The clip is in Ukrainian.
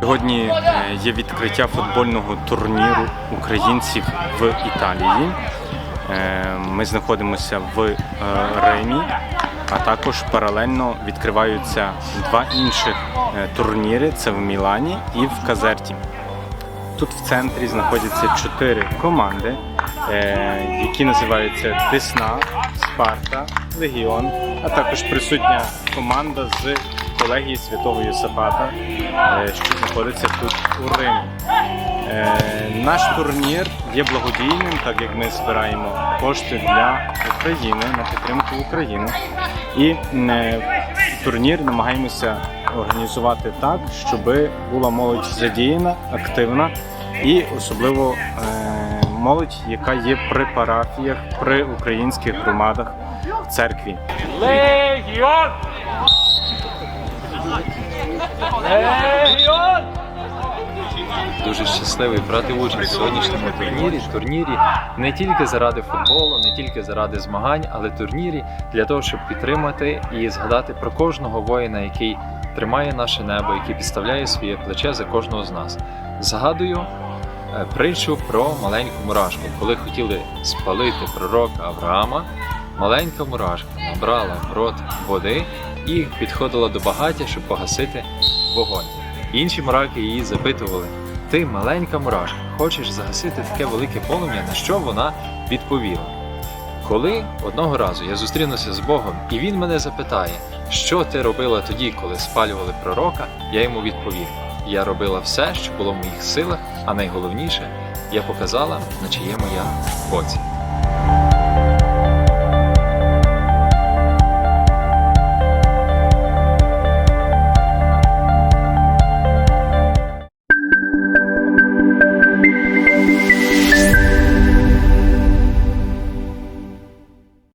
Сьогодні е, є відкриття футбольного турніру українців в Італії. Е, Ми знаходимося в е, Римі, а також паралельно відкриваються два інших турніри: це в Мілані і в Казерті. Тут в центрі знаходяться чотири команди, які називаються Десна, Спарта, Легіон, а також присутня команда з колегії Святого Йосипата, е, що знаходиться тут у Римі. Е, Наш турнір є благодійним, так як ми збираємо кошти для України на підтримку України. І е, турнір намагаємося організувати так, щоб була молодь задіяна, активна і особливо молодь, яка є при парафіях, при українських громадах в церкві. Легіон! Дуже щасливий брати участь в сьогоднішньому турнірі. Турнірі не тільки заради футболу, не тільки заради змагань, але турнірі для того, щоб підтримати і згадати про кожного воїна, який тримає наше небо, який підставляє своє плече за кожного з нас. Згадую е, притчу про маленьку мурашку, коли хотіли спалити пророка Авраама. Маленька мурашка набрала в рот води і підходила до багаття, щоб погасити вогонь. Інші мураки її запитували: Ти, маленька мурашка, хочеш загасити таке велике полум'я, на що вона відповіла? Коли одного разу я зустрінуся з Богом, і він мене запитає, що ти робила тоді, коли спалювали пророка, я йому відповім: я робила все, що було в моїх силах, а найголовніше, я показала, на чиєму я боці.